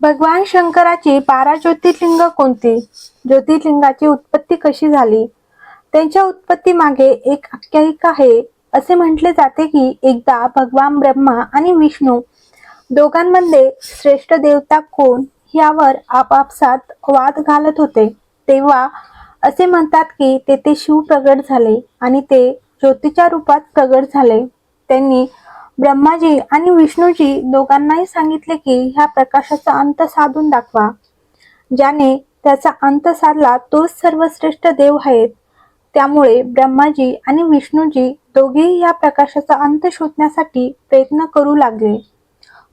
भगवान शंकराची बारा ज्योतिर्लिंग कोणती? ज्योतिर्लिंगाची उत्पत्ती कशी झाली? त्यांच्या उत्पत्ती मागे एक आख्यायिका आहे. असे म्हटले जाते की एकदा भगवान ब्रह्मा आणि विष्णू दोघांमध्ये श्रेष्ठ देवता कोण यावर आपापसात वाद घालत होते. तेव्हा असे म्हणतात की तेथे शिव प्रगट झाले आणि ते ज्योतीच्या रूपात प्रगट झाले. त्यांनी ब्रह्माजी आणि विष्णूजी दोघांनाही सांगितले की ह्या प्रकाशाचा अंत साधून दाखवा. ज्याने त्याचा अंत साधला तोच सर्वश्रेष्ठ देव आहेत. त्यामुळे ब्रह्माजी आणि विष्णूजी दोघेही या प्रकाशाचा अंत शोधण्यासाठी प्रयत्न करू लागले.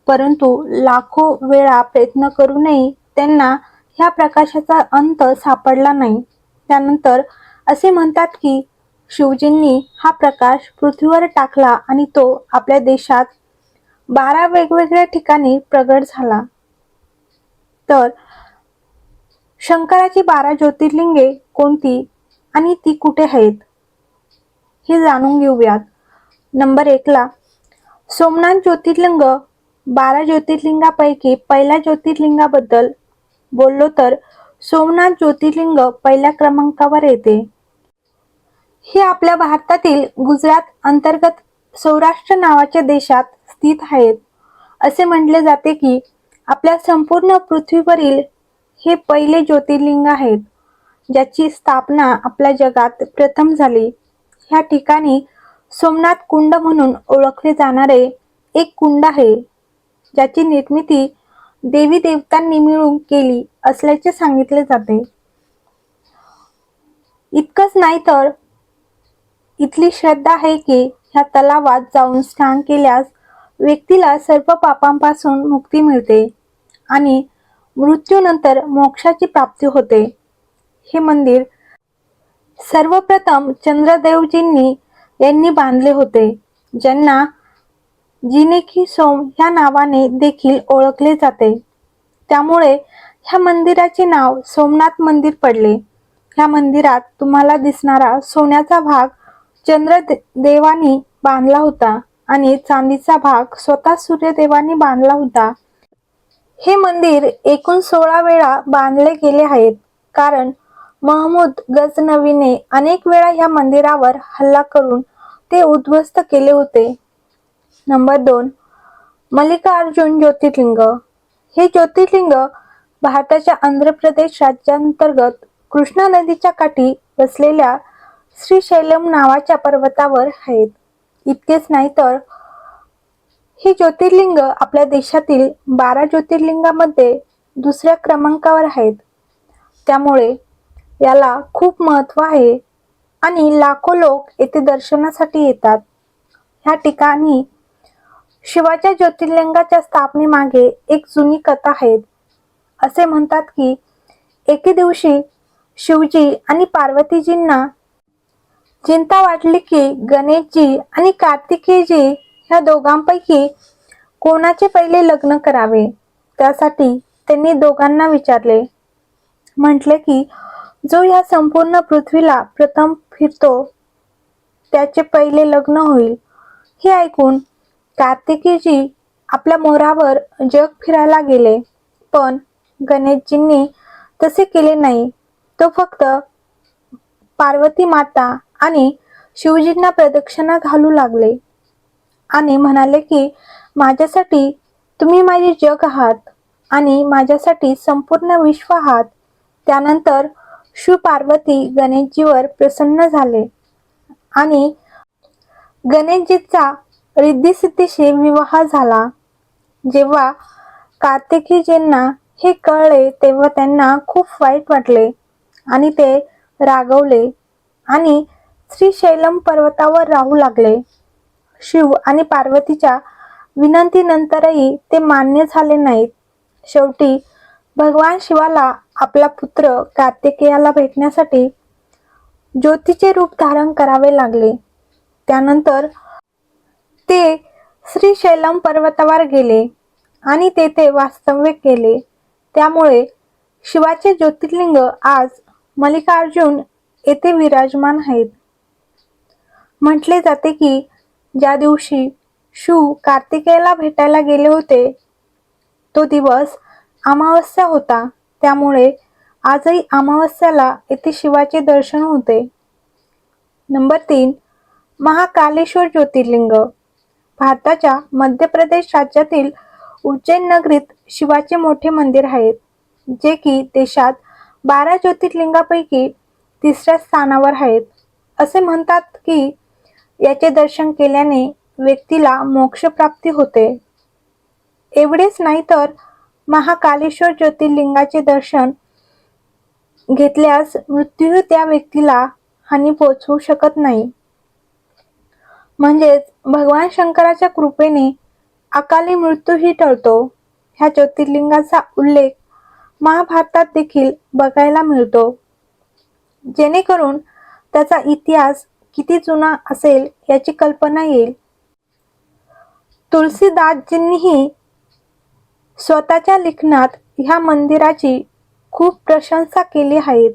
परंतु लाखो वेळा प्रयत्न करूनही त्यांना ह्या प्रकाशाचा अंत सापडला नाही. त्यानंतर असे म्हणतात की शिवजींनी हा प्रकाश पृथ्वीवर टाकला आणि तो आपल्या देशात बारा वेगवेगळ्या ठिकाणी प्रगट झाला. तर शंकराची बारा ज्योतिर्लिंगे कोणती आणि ती कुठे आहेत? हे जाणून घेऊयात. नंबर एकला सोमनाथ ज्योतिर्लिंग बारा ज्योतिर्लिंगापैकी पहिल्या ज्योतिर्लिंगाबद्दल बोललो तर सोमनाथ ज्योतिर्लिंग पहिल्या क्रमांकावर येते. हे आपल्या भारतातील गुजरात अंतर्गत सौराष्ट्र नावाच्या देशात स्थित आहेत. असे म्हटले जाते की आपल्या संपूर्ण पृथ्वीवरील हे पहिले ज्योतिर्लिंग आहेत ज्याची स्थापना आपल्या जगात प्रथम झाली. ह्या ठिकाणी सोमनाथ कुंड म्हणून ओळखले जाणारे एक कुंड आहे ज्याची निर्मिती देवी देवतांनी मिळून केली असल्याचे सांगितले जाते. इतकंच नाही तर इथली श्रद्धा आहे की ह्या तलावात जाऊन स्नान केल्यास व्यक्तीला सर्व पापांपासून मुक्ती मिळते आणि मृत्यूनंतर मोक्षाची प्राप्ती होते. हे मंदिर सर्वप्रथम चंद्रदेवजींनी यांनी बांधले होते ज्यांना जिनेकी सोम ह्या नावाने देखील ओळखले जाते. त्यामुळे ह्या मंदिराचे नाव सोमनाथ मंदिर पडले. ह्या मंदिरात तुम्हाला दिसणारा सोन्याचा भाग चंद्र देवानी बांधला होता आणि चांदीचा भाग स्वतः सूर्यदेवानी बांधला होता. हे मंदिर एकूण सोळा वेळा बांधले गेले आहेत. कारण महमूद गजनवीने अनेक वेळा या मंदिरावर हल्ला करून ते उद्ध्वस्त केले होते. नंबर दोन मल्लिकार्जुन ज्योतिर्लिंग. हे ज्योतिर्लिंग भारताच्या आंध्र प्रदेश राज्यांतर्गत कृष्णा नदीच्या काठी वसलेल्या श्रीशैलम नावाच्या पर्वतावर आहेत. इतकेच नाही तर हे ज्योतिर्लिंग आपल्या देशातील बारा ज्योतिर्लिंगामध्ये दुसऱ्या क्रमांकावर आहेत. त्यामुळे याला खूप महत्त्व आहे आणि लाखो लोक येथे दर्शनासाठी येतात. ह्या ठिकाणी शिवाच्या ज्योतिर्लिंगाच्या स्थापनेमागे एक जुनी कथा आहे. असे म्हणतात की एके दिवशी शिवजी आणि पार्वतीजींना चिंता वाटली की गणेशजी आणि कार्तिकेयजी ह्या दोघांपैकी कोणाचे पहिले लग्न करावे? त्यासाठी त्यांनी दोघांना विचारले. म्हटले की जो ह्या संपूर्ण पृथ्वीला प्रथम फिरतो त्याचे पहिले लग्न होईल. हे ऐकून कार्तिकीजी आपल्या मोरावर जग फिरायला गेले. पण गणेशजींनी तसे केले नाही. तो फक्त पार्वती माता आणि शिवजींना प्रदक्षिणा घालू लागले. आणि म्हणाले की माझ्यासाठी तुम्ही माझे जग आहात आणि माझ्यासाठी संपूर्ण विश्व आहात. त्यानंतर शिव पार्वती गणेशजीवर प्रसन्न झाले आणि गणेशजीचा रिद्धिसिद्धीशी विवाह झाला. जेव्हा कार्तिकीजींना हे कळले तेव्हा त्यांना खूप वाईट वाटले आणि ते रागवले आणि श्रीशैलम पर्वतावर राहू लागले. शिव आणि पार्वतीच्या विनंतीनंतरही ते मान्य झाले नाहीत. शेवटी भगवान शिवाला आपला पुत्र कार्तिकेयाला भेटण्यासाठी ज्योतीचे रूप धारण करावे लागले. त्यानंतर ते श्रीशैलम पर्वतावर गेले आणि तेथे वास्तव्य केले. त्यामुळे शिवाचे ज्योतिर्लिंग आज मल्लिकार्जुन येथे विराजमान आहेत. म्हटले जाते की ज्या दिवशी शिव कार्तिकेयला भेटायला गेले होते तो दिवस अमावस्या होता. त्यामुळे आजही अमावस्याला येथे शिवाचे दर्शन होते. नंबर तीन महाकालेश्वर ज्योतिर्लिंग. भारताच्या मध्य प्रदेश राज्यातील उज्जैन नगरीत शिवाचे मोठे मंदिर आहेत जे की देशात बारा ज्योतिर्लिंगापैकी तिसऱ्या स्थानावर आहेत. असे म्हणतात की याचे दर्शन केल्याने व्यक्तीला मोक्षप्राप्ती होते. एवढेच नाही तर महाकालेश्वर ज्योतिर्लिंगाचे दर्शन घेतल्यास मृत्यू त्या व्यक्तीला हानी पोचवू शकत नाही. म्हणजेच भगवान शंकराच्या कृपेने अकाली मृत्यूही टळतो. ह्या ज्योतिर्लिंगाचा उल्लेख महाभारतात देखील बघायला मिळतो. जेणेकरून त्याचा इतिहास किती जुना असेल याची कल्पना येईल. तुलसीदासजींनीही स्वतःच्या लिखाणात ह्या मंदिराची खूप प्रशंसा केली आहेत.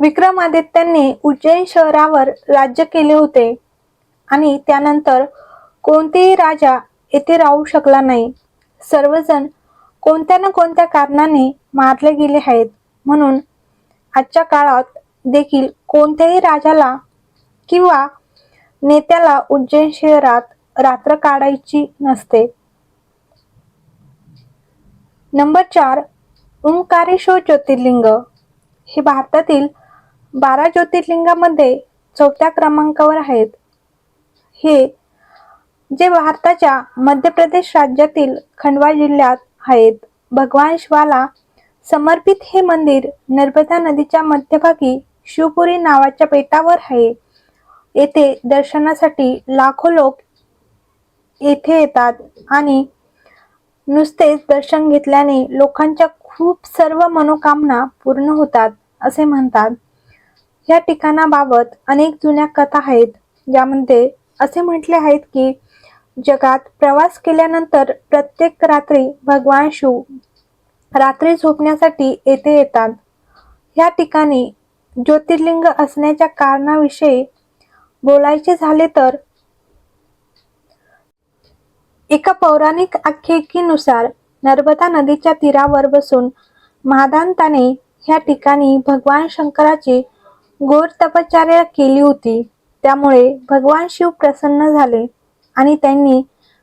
विक्रमादित्यांनी उज्जैन शहरावर राज्य केले होते आणि त्यानंतर कोणतेही राजा येथे राहू शकला नाही. सर्वजण कोणत्या ना कोणत्या कारणाने मारले गेले आहेत म्हणून आजच्या काळात देखील कोणत्याही राजाला किंवा नेत्याला उज्जैन शहरात रात्र काढायची नसते. नंबर चार ओंकारेश्वर ज्योतिर्लिंग. हे भारतातील बारा ज्योतिर्लिंगामध्ये चौथ्या क्रमांकावर आहेत. हे जे भारताच्या मध्य प्रदेश राज्यातील खंडवा जिल्ह्यात आहेत. भगवान शिवाला समर्पित हे मंदिर नर्मदा नदीच्या मध्यभागी शिवपुरी नावाच्या बेटावर आहे. येथे दर्शनासाठी लाखो लोक येथे येतात आणि नुसतेच दर्शन घेतल्याने लोकांच्या खूप सर्व मनोकामना पूर्ण होतात असे म्हणतात. या ठिकाणाबाबत अनेक जुन्या कथा आहेत ज्यामध्ये असे म्हटले आहेत की जगात प्रवास केल्यानंतर प्रत्येक रात्री भगवान शिव रात्री झोपण्यासाठी येथे येतात. या ठिकाणी ज्योतिर्लिंग असण्याच्या कारणाविषयी बोलायचे झाले तर एका पौराणिक आख्यायिकेनुसार नर्मदा नदीच्या तीरावर बसून महादांताने ह्या ठिकाणी भगवान शंकराची गोर तपश्चर्या केली होती. त्यामुळे भगवान शिव प्रसन्न झाले आणि त्यांनी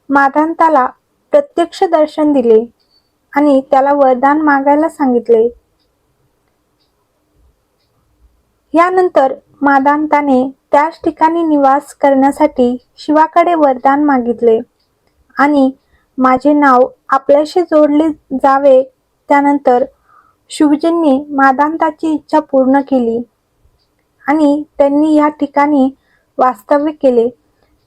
मादांताला प्रत्यक्ष दर्शन दिले. आणि त्याला वरदान मागायला सांगितले. यानंतर मादांताने त्याच ठिकाणी निवास करण्यासाठी शिवाकडे वरदान मागितले. आणि माझे नाव आपल्याशी जोडले जावे त्यानंतर शिवजींनी मादांताची इच्छा पूर्ण केली. आणि त्यांनी या ठिकाणी वास्तव्य केले.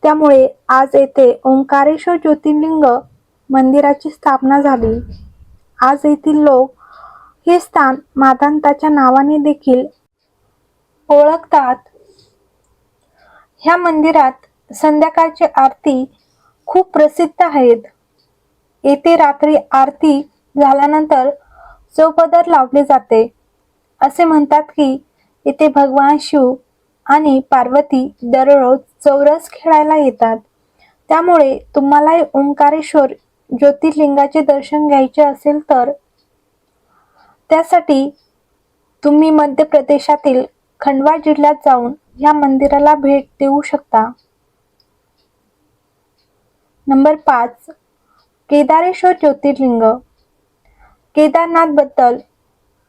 त्यामुळे आज येथे ओंकारेश्वर ज्योतिर्लिंग मंदिराची स्थापना झाली. आज येथील लोक हे स्थान मातांताच्या नावाने देखील ओळखतात. ह्या मंदिरात संध्याकाळची आरती खूप प्रसिद्ध आहेत. येथे रात्री आरती झाल्यानंतर चौपदर लावले जाते. असे म्हणतात की येथे भगवान शिव आणि पार्वती दररोज चौरस खेळायला येतात. त्यामुळे तुम्हालाही ओंकारेश्वर ज्योतिर्लिंगाचे दर्शन घ्यायचे असेल तर? त्यासाठी तुम्ही मध्य प्रदेशातील खंडवा जिल्ह्यात जाऊन या मंदिराला भेट देऊ शकता. नंबर पाच. केदारेश्वर ज्योतिर्लिंग. केदारनाथबद्दल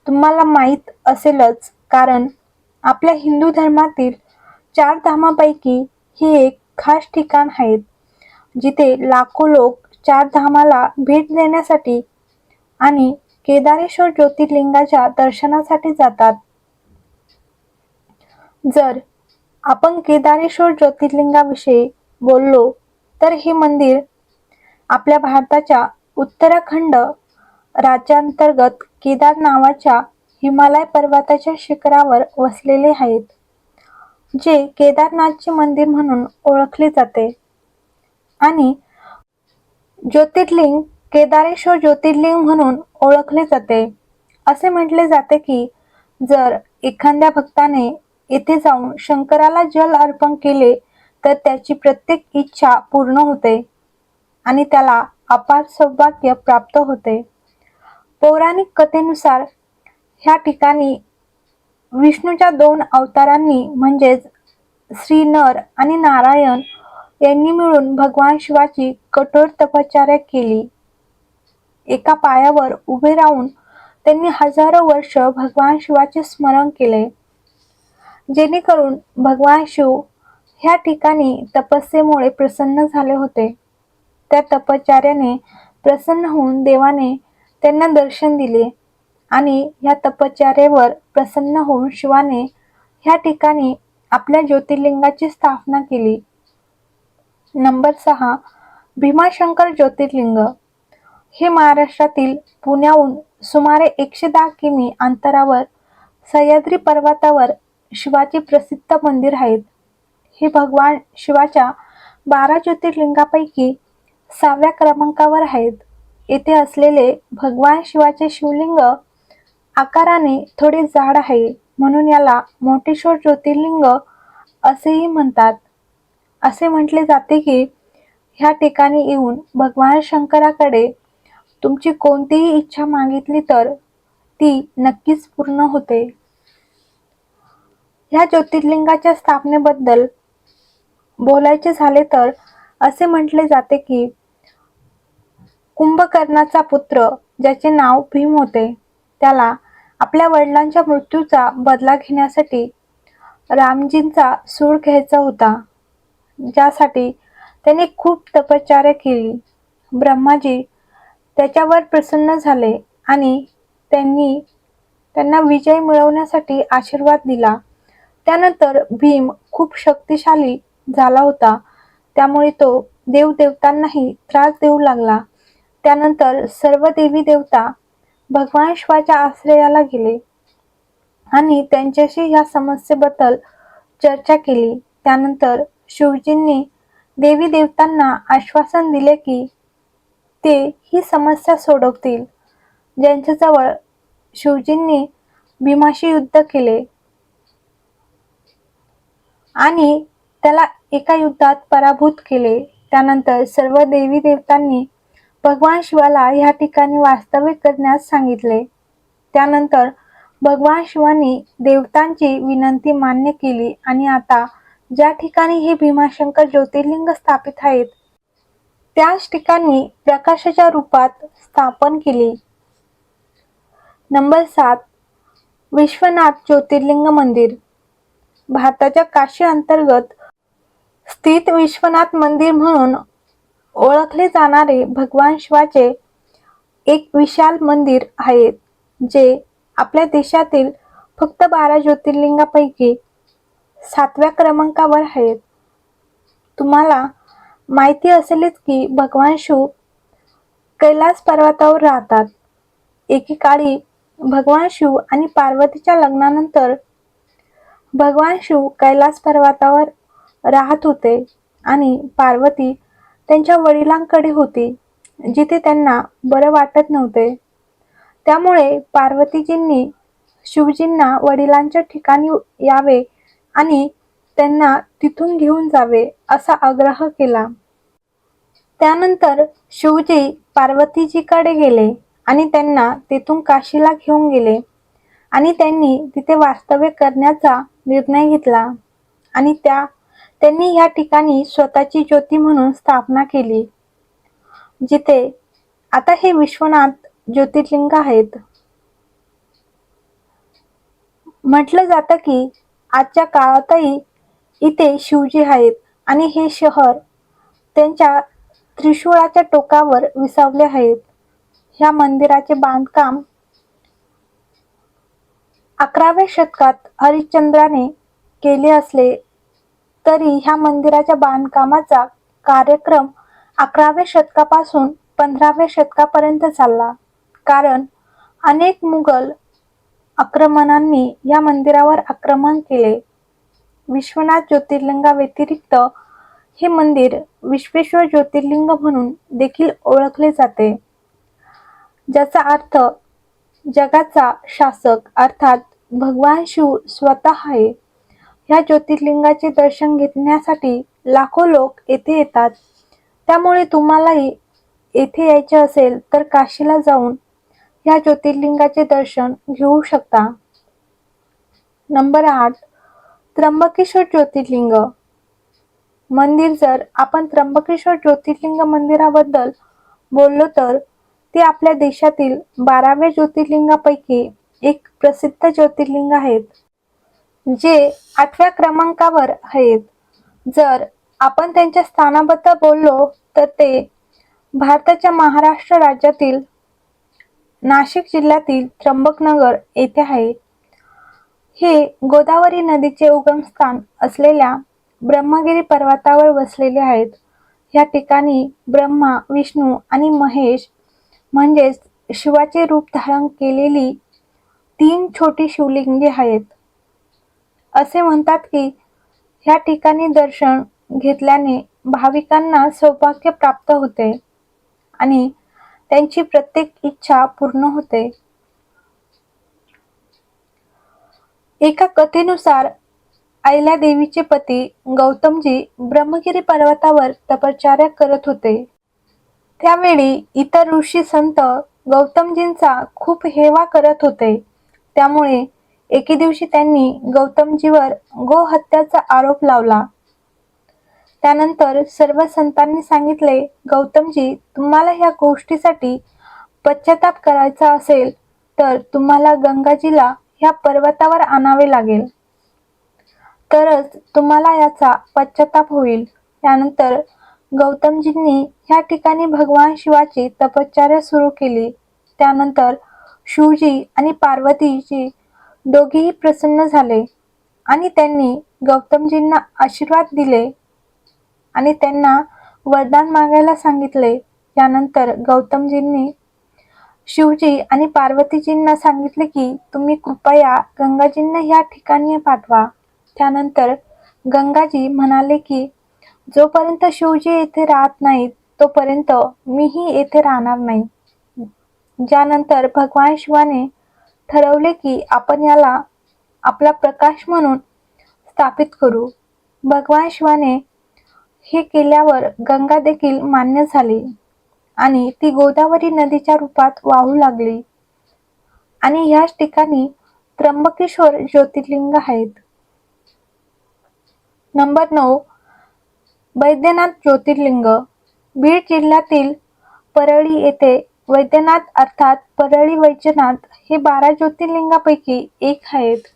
तुम्हाला माहीत असेलच कारण आपल्या हिंदू धर्मातील चार धामापैकी हे एक खास ठिकाण आहेत जिथे लाखो लोक चार धामाला भेट देण्यासाठी आणि केदारेश्वर ज्योतिर्लिंगाच्या दर्शनासाठी जातात. जर आपण केदारेश्वर ज्योतिर्लिंगाविषयी बोललो तर हे मंदिर आपल्या भारताच्या उत्तराखंड राज्यांतर्गत केदार नावाच्या हिमालय पर्वताच्या शिखरावर वसलेले आहेत जे केदारनाथचे मंदिर म्हणून ओळखले जाते. आणि ज्योतिर्लिंग केदारेश्वर ज्योतिर्लिंग म्हणून ओळखले जाते. असे म्हटले जाते की जर एखाद्या भक्ताने येथे जाऊन शंकराला जल अर्पण केले तर त्याची प्रत्येक इच्छा पूर्ण होते आणि त्याला अपार सौभाग्य प्राप्त होते. पौराणिक कथेनुसार ह्या ठिकाणी विष्णूच्या दोन अवतारांनी म्हणजेच श्री नर आणि नारायण यांनी मिळून भगवान शिवाची कठोर तपश्चर्या केली. एका पायावर उभे राहून त्यांनी हजारो वर्ष भगवान शिवाचे स्मरण केले. जेणेकरून भगवान शिव ह्या ठिकाणी तपस्येमुळे प्रसन्न झाले होते. त्या तपश्चर्याने प्रसन्न होऊन देवाने त्यांना दर्शन दिले आणि ह्या तपश्चर्येवर प्रसन्न होऊन शिवाने ह्या ठिकाणी आपल्या ज्योतिर्लिंगाची स्थापना केली. नंबर सहा भीमाशंकर ज्योतिर्लिंग. हे महाराष्ट्रातील पुण्याहून सुमारे एकशे दहा किमी अंतरावर सह्याद्री पर्वतावर शिवाचे प्रसिद्ध मंदिर आहेत. हे भगवान शिवाच्या बारा ज्योतिर्लिंगापैकी सहाव्या क्रमांकावर आहेत. येथे असलेले भगवान शिवाचे शिवलिंग आकाराने थोडे जाड आहे म्हणून याला मोठेश्वर ज्योतिर्लिंग असेही म्हणतात. असे म्हटले जाते की ह्या ठिकाणी येऊन भगवान शंकराकडे तुमची कोणतीही इच्छा मागितली तर ती नक्कीच पूर्ण होते. ह्या ज्योतिर्लिंगाच्या स्थापनेबद्दल बोलायचे झाले तर असे म्हटले जाते की कुंभकर्णाचा पुत्र ज्याचे नाव भीम होते त्याला आपल्या वडिलांच्या मृत्यूचा बदला घेण्यासाठी रामजींचा सूड घ्यायचा होता. ज्यासाठी त्याने खूप तपश्चर्या केली. ब्रह्माजी त्याच्यावर प्रसन्न झाले आणि त्यांनी त्यांना विजय मिळवण्यासाठी आशीर्वाद दिला. त्यानंतर भीम खूप शक्तिशाली झाला होता. त्यामुळे तो देवदेवतांनाही त्रास देऊ लागला. त्यानंतर सर्व देवी देवता भगवान शिवाच्या आश्रयाला गेले आणि त्यांच्याशी या समस्येबद्दल चर्चा केली. त्यानंतर शिवजींनी देवी देवतांना आश्वासन दिले की ते ही समस्या सोडवतील. ज्यांच्याजवळ शिवजींनी भीमाशी युद्ध केले आणि त्याला एका युद्धात पराभूत केले. त्यानंतर सर्व देवी देवतांनी भगवान शिवाला ह्या ठिकाणी वास्तव्य करण्यास सांगितले. त्यानंतर भगवान शिवानी देवतांची विनंती मान्य केली आणि आता ज्या ठिकाणी हे भीमाशंकर ज्योतिर्लिंग स्थापित आहेत त्याच ठिकाणी प्रकाशाच्या रूपात स्थापन केली. नंबर सात विश्वनाथ ज्योतिर्लिंग मंदिर. भारताच्या काशी अंतर्गत स्थित विश्वनाथ मंदिर म्हणून ओळखले जाणारे भगवान शिवाचे एक विशाल मंदिर आहे जे आपल्या देशातील फक्त बारा ज्योतिर्लिंगापैकी सातव्या क्रमांकावर आहेत. तुम्हाला माहिती असेलच की भगवान शिव कैलास पर्वतावर राहतात. एकेकाळी भगवान शिव आणि पार्वतीच्या लग्नानंतर भगवान शिव कैलास पर्वतावर राहत होते आणि पार्वती त्यांच्या वडिलांकडे होती जिथे त्यांना बरं वाटत नव्हते. त्यामुळे पार्वतीजींनी शिवजींना वडिलांच्या ठिकाणी यावे आणि त्यांना तिथून घेऊन जावे असा आग्रह केला. त्यानंतर शिवजी पार्वतीजीकडे गेले आणि त्यांना तेथून काशीला घेऊन गेले आणि त्यांनी तिथे वास्तव्य करण्याचा निर्णय घेतला आणि त्या त्यांनी या ठिकाणी स्वतःची ज्योती म्हणून स्थापना केली जिथे आता हे विश्वनाथ ज्योतिर्लिंग आहेत. म्हटलं जातं की आजच्या काळातही इथे शिवजी आहेत आणि हे शहर त्यांच्या त्रिशूळाच्या टोकावर विसावले आहेत. ह्या मंदिराचे बांधकाम अकराव्या शतकात हरिश्चंद्राने केले असले तरी ह्या मंदिराच्या बांधकामाचा कार्यक्रम अकराव्या शतकापासून पंधराव्या शतकापर्यंत चालला. कारण अनेक मुघल आक्रमणांनी या मंदिरावर आक्रमण केले. विश्वनाथ ज्योतिर्लिंगाव्यतिरिक्त हे मंदिर विश्वेश्वर ज्योतिर्लिंग म्हणून देखील ओळखले जाते. ज्याचा अर्थ जगाचा शासक अर्थात भगवान शिव स्वतः आहे. ह्या ज्योतिर्लिंगाचे दर्शन घेण्यासाठी लाखो लोक येथे येतात. त्यामुळे तुम्हालाही येथे यायचे असेल तर काशीला जाऊन या ज्योतिर्लिंगाचे दर्शन घेऊ शकता. नंबर आठ त्र्यंबकेश्वर ज्योतिर्लिंग. मंदिर जर आपण त्र्यंबकेश्वर ज्योतिर्लिंग मंदिराबद्दल बोललो तर ते आपल्या देशातील बाराव्या ज्योतिर्लिंगापैकी एक प्रसिद्ध ज्योतिर्लिंग आहेत जे आठव्या क्रमांकावर आहेत. जर आपण त्यांच्या स्थानाबद्दल बोललो तर ते भारताच्या महाराष्ट्र राज्यातील नाशिक जिल्ह्यातील त्र्यंबकनगर येथे आहे. हे गोदावरी नदीचे उगमस्थान असलेल्या ब्रह्मगिरी पर्वतावर वसलेले आहेत. या ठिकाणी ब्रह्मा विष्णू आणि महेश म्हणजेच शिवाचे रूप धारण केलेली तीन छोटी शिवलिंगे आहेत. असे म्हणतात की ह्या ठिकाणी दर्शन घेतल्याने भाविकांना सौभाग्य प्राप्त होते आणि त्यांची प्रत्येक इच्छा पूर्ण होते. एका कथेनुसार आयल्या देवीचे पती गौतमजी ब्रह्मगिरी पर्वतावर तपश्चर्या करत होते. त्यावेळी इतर ऋषी संत गौतमजींचा खूप हेवा करत होते. त्यामुळे एके दिवशी त्यांनी गौतमजीवर गोहत्याचा आरोप लावला. त्यानंतर सर्व संतांनी सांगितले गौतमजी तुम्हाला ह्या गोष्टीसाठी पश्चाताप करायचा असेल तर तुम्हाला गंगाजीला ह्या पर्वतावर आणावे लागेल. तरच तुम्हाला याचा पश्चाताप होईल. त्यानंतर गौतमजींनी ह्या ठिकाणी भगवान शिवाची तपश्चर्या सुरू केली. त्यानंतर शिवजी आणि पार्वतीजी दोघेही प्रसन्न झाले आणि त्यांनी गौतमजींना आशीर्वाद दिले. आणि त्यांना वरदान मागायला सांगितले. त्यानंतर गौतमजींनी शिवजी आणि पार्वतीजींना सांगितले की तुम्ही कृपया गंगाजींना ह्या ठिकाणी पाठवा. त्यानंतर गंगाजी म्हणाले की जोपर्यंत शिवजी येथे राहत नाहीत तोपर्यंत मीही येथे राहणार नाही. ज्यानंतर भगवान शिवाने ठरवले की आपण याला आपला प्रकाश म्हणून स्थापित करू. भगवान शिवाने हे केल्यावर गंगा देखील मान्य झाली आणि ती गोदावरी नदीच्या रूपात वाहू लागली. आणि ह्याच ठिकाणी त्र्यंबकेश्वर ज्योतिर्लिंग आहेत. नंबर नऊ वैद्यनाथ ज्योतिर्लिंग. बीड जिल्ह्यातील परळी येथे वैद्यनाथ अर्थात परळी वैद्यनाथ हे बारा ज्योतिर्लिंगापैकी एक आहेत.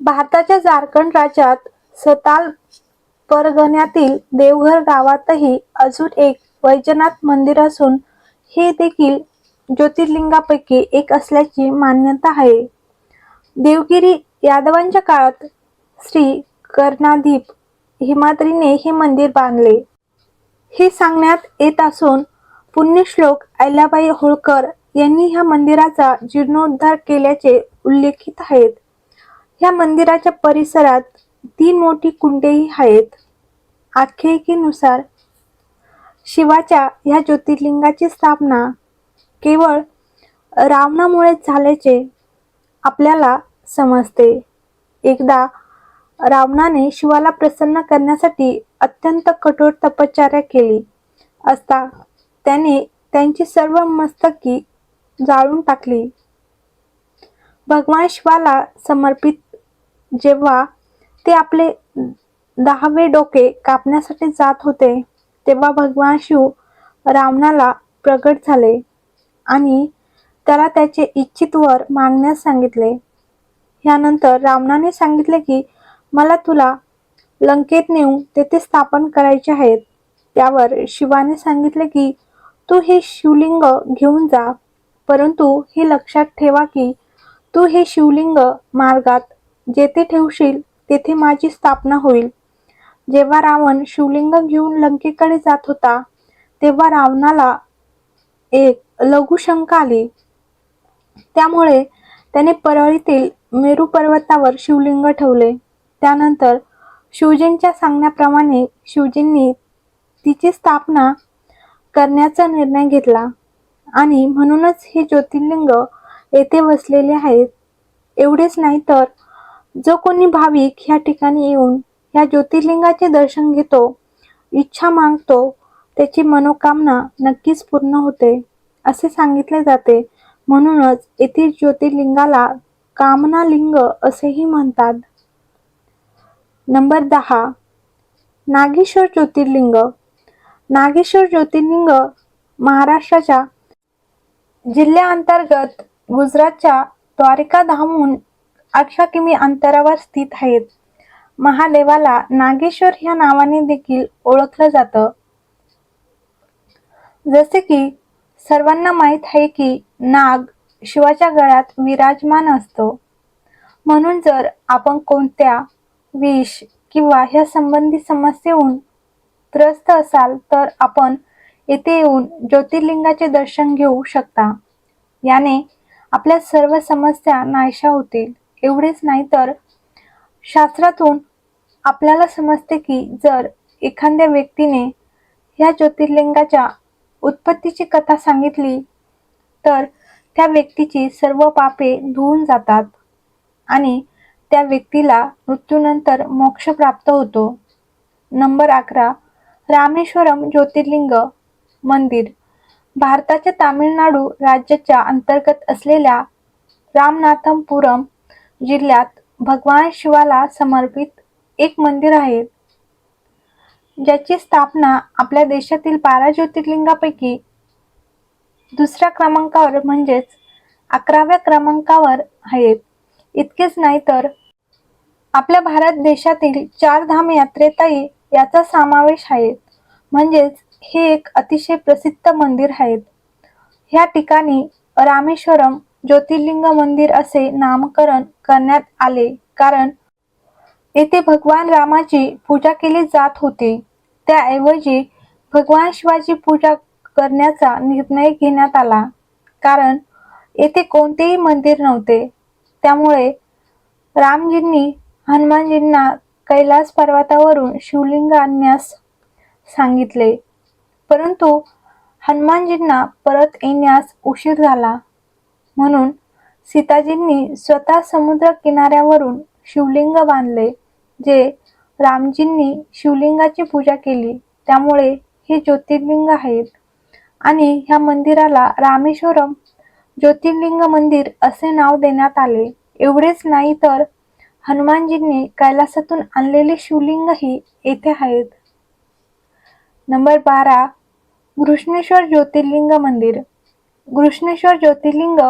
भारताच्या झारखंड राज्यात सताल परगण्यातील देवघर गावातही अजून एक वैजनाथ मंदिर असून हे देखील ज्योतिर्लिंगापैकी एक असल्याची मान्यता आहे. देवगिरी यादवांच्या काळात श्री कर्णाधीप हिमाद्रीने हे मंदिर बांधले. हे सांगण्यात येत असून पुण्यश्लोक अहिल्याबाई होळकर यांनी ह्या मंदिराचा जीर्णोद्धार केल्याचे उल्लेखित आहेत. ह्या मंदिराच्या परिसरात तीन मोठी कुंडेही आहेत. आख्यायिकेनुसार शिवाच्या ह्या ज्योतिर्लिंगाची स्थापना केवळ रावणामुळेच झाल्याचे आपल्याला समजते. एकदा रावणाने शिवाला प्रसन्न करण्यासाठी अत्यंत कठोर तपश्चर्या केली असता त्याने त्यांची सर्व मस्तकी जाळून टाकली. भगवान शिवाला समर्पित जेव्हा ते आपले दहावे डोके कापण्यासाठी जात होते तेव्हा भगवान शिव रावणाला प्रगट झाले आणि त्याला त्याचे इच्छित वर मागण्यास सांगितले. यानंतर रावणाने सांगितले की मला तुला लंकेत नेऊन तेथे स्थापन करायचे आहेत. त्यावर शिवाने सांगितले की तू हे शिवलिंग घेऊन जा परंतु हे लक्षात ठेवा की तू हे शिवलिंग मार्गात जेथे ठेवशील तेथे माझी स्थापना होईल. जेव्हा रावण शिवलिंग घेऊन लंकेकडे जात होता तेव्हा रावणाला एक लघुशंका आली. त्यामुळे त्याने परळीतील मेरू पर्वतावर शिवलिंग ठेवले. त्यानंतर शिवजींच्या सांगण्याप्रमाणे शिवजींनी तिची स्थापना करण्याचा निर्णय घेतला. आणि म्हणूनच हे ज्योतिर्लिंग येथे वसलेले आहेत. एवढेच नाही तर जो कोणी भाविक ह्या ठिकाणी येऊन या ज्योतिर्लिंगाचे दर्शन घेतो इच्छा मागतो त्याची मनोकामना नक्कीच पूर्ण होते असे सांगितले जाते. म्हणूनच येथील ज्योतिर्लिंगाला कामनालिंग असेही म्हणतात. नंबर दहा. नागेश्वर ज्योतिर्लिंग. नागेश्वर ज्योतिर्लिंग महाराष्ट्राच्या जिल्ह्याअंतर्गत गुजरातच्या द्वारकाधामहून अठरा किमी अंतरावर स्थित आहेत. महादेवाला नागेश्वर ह्या नावाने देखील ओळखलं जातं. जसे की सर्वांना माहीत आहे की नाग शिवाच्या गळ्यात विराजमान असतो. म्हणून जर आपण कोणत्या विष किंवा ह्या संबंधी समस्येहून त्रस्त असाल तर आपण येथे येऊन ज्योतिर्लिंगाचे दर्शन घेऊ शकता. याने आपल्या सर्व समस्या नाहीशा होतील. एवढेच नाही तर शास्त्रातून आपल्याला समजते की जर एखाद्या व्यक्तीने ह्या ज्योतिर्लिंगाच्या उत्पत्तीची कथा सांगितली तर त्या व्यक्तीची सर्व पापे धुवून जातात आणि त्या व्यक्तीला मृत्यूनंतर मोक्ष प्राप्त होतो. नंबर अकरा. रामेश्वरम ज्योतिर्लिंग मंदिर. भारताच्या तामिळनाडू राज्याच्या अंतर्गत असलेल्या रामनाथमपुरम जिल्ह्यात भगवान शिवाला समर्पित एक मंदिर आहे. ज्याची स्थापना आपल्या देशातील बारा ज्योतिर्लिंगापैकी दुसऱ्या क्रमांकावर म्हणजेच अकराव्या क्रमांकावर आहेत. इतकेच नाही तर आपल्या भारत देशातील चार धाम यात्रेतही याचा समावेश आहे. म्हणजेच हे एक अतिशय प्रसिद्ध मंदिर आहे. ह्या ठिकाणी रामेश्वरम ज्योतिर्लिंग मंदिर असे नामकरण करण्यात आले. कारण येथे भगवान रामाची पूजा केली जात होती. त्याऐवजी भगवान शिवाची पूजा करण्याचा निर्णय घेण्यात आला. कारण येथे कोणतेही मंदिर नव्हते. त्यामुळे रामजींनी हनुमानजींना कैलास पर्वतावरून शिवलिंग आणण्यास सांगितले. परंतु हनुमानजींना परत येण्यास उशीर झाला. म्हणून सीताजींनी स्वतः समुद्र किनाऱ्यावरून शिवलिंग बांधले जे रामजींनी शिवलिंगाची पूजा केली. त्यामुळे हे ज्योतिर्लिंग आहेत. आणि ह्या मंदिराला रामेश्वरम ज्योतिर्लिंग मंदिर असे नाव देण्यात आले. एवढेच नाही तर हनुमानजींनी कैलासातून आणलेले शिवलिंगही येथे आहेत. नंबर बारा घृष्णेश्वर ज्योतिर्लिंग मंदिर. घृष्णेश्वर ज्योतिर्लिंग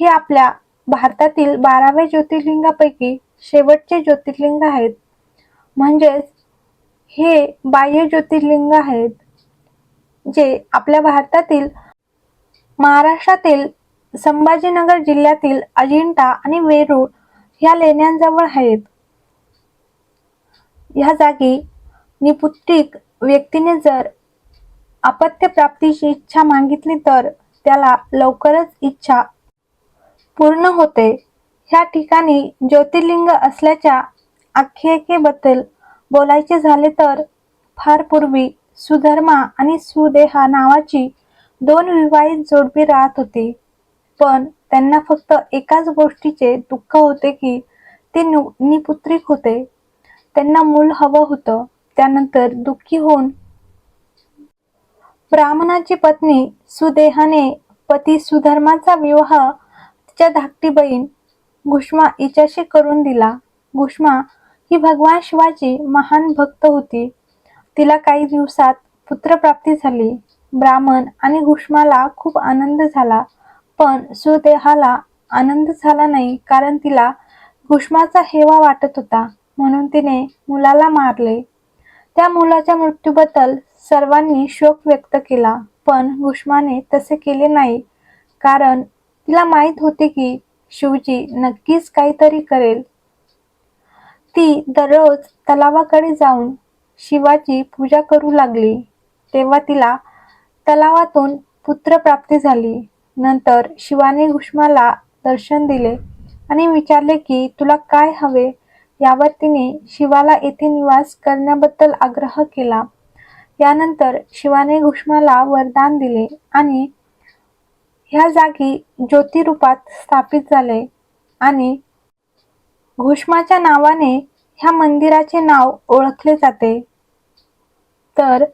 हे आपल्या भारतातील बाराव्या ज्योतिर्लिंगापैकी शेवटचे ज्योतिर्लिंग आहेत. म्हणजेच हे बाह्य ज्योतिर्लिंग आहेत जे आपल्या भारतातील महाराष्ट्रातील संभाजीनगर जिल्ह्यातील अजिंठा आणि वेरूळ ह्या लेण्यांजवळ आहेत. ह्या जागी निपुत्रिक व्यक्तीने जर अपत्य प्राप्तीची इच्छा मागितली तर त्याला लवकरच इच्छा पूर्ण होते. ह्या ठिकाणी ज्योतिर्लिंग असल्याच्या आख्यायिकेबद्दल बोलायचे झाले तर फार पूर्वी सुधर्मा आणि सुदेहा नावाची दोन विवाहित जोडपी राहत होती. पण त्यांना फक्त एकाच गोष्टीचे दुःख होते की ते नु- निपुत्रिक होते. त्यांना मूल हवं होतं. त्यानंतर दुःखी होऊन ब्राह्मणाची पत्नी सुदेहाने पती सुधर्माचा विवाह तिच्या धाकटी बहीण घुष्मा हिच्याशी करून दिला. घुष्मा ही भगवान शिवाची महान भक्त होती. तिला काही दिवसात पुत्रप्राप्ती झाली. ब्राह्मण आणि घुष्माला खूप आनंद झाला. पण सुदेहाला आनंद झाला नाही कारण तिला घुष्माचा हेवा वाटत होता. म्हणून तिने मुलाला मारले. त्या मुलाच्या मृत्यूबद्दल सर्वांनी शोक व्यक्त केला. पण भूष्माने तसे केले नाही. कारण तिला माहीत होते की शिवजी नक्कीच काहीतरी करेल. ती दररोज तलावाकडे जाऊन शिवाची पूजा करू लागली. तेव्हा तिला तलावातून पुत्रप्राप्ती झाली. नंतर शिवाने भूष्माला दर्शन दिले आणि विचारले की तुला काय हवे? यावर तिने शिवाला येथे निवास करण्याबद्दल आग्रह केला. यानंतर शिवाने घुष्माला वरदान दिले आणि ह्या जागी ज्योतिरूपात स्थापित झाले आणि घुष्माच्या नावाने ह्या मंदिराचे नाव ओळखले जाते. तर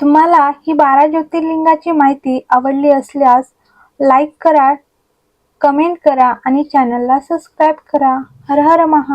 तुम्हाला ही बारा ज्योतिर्लिंगाची माहिती आवडली असल्यास लाईक करा कमेंट करा आणि चॅनलला सबस्क्राईब करा. हर हर महा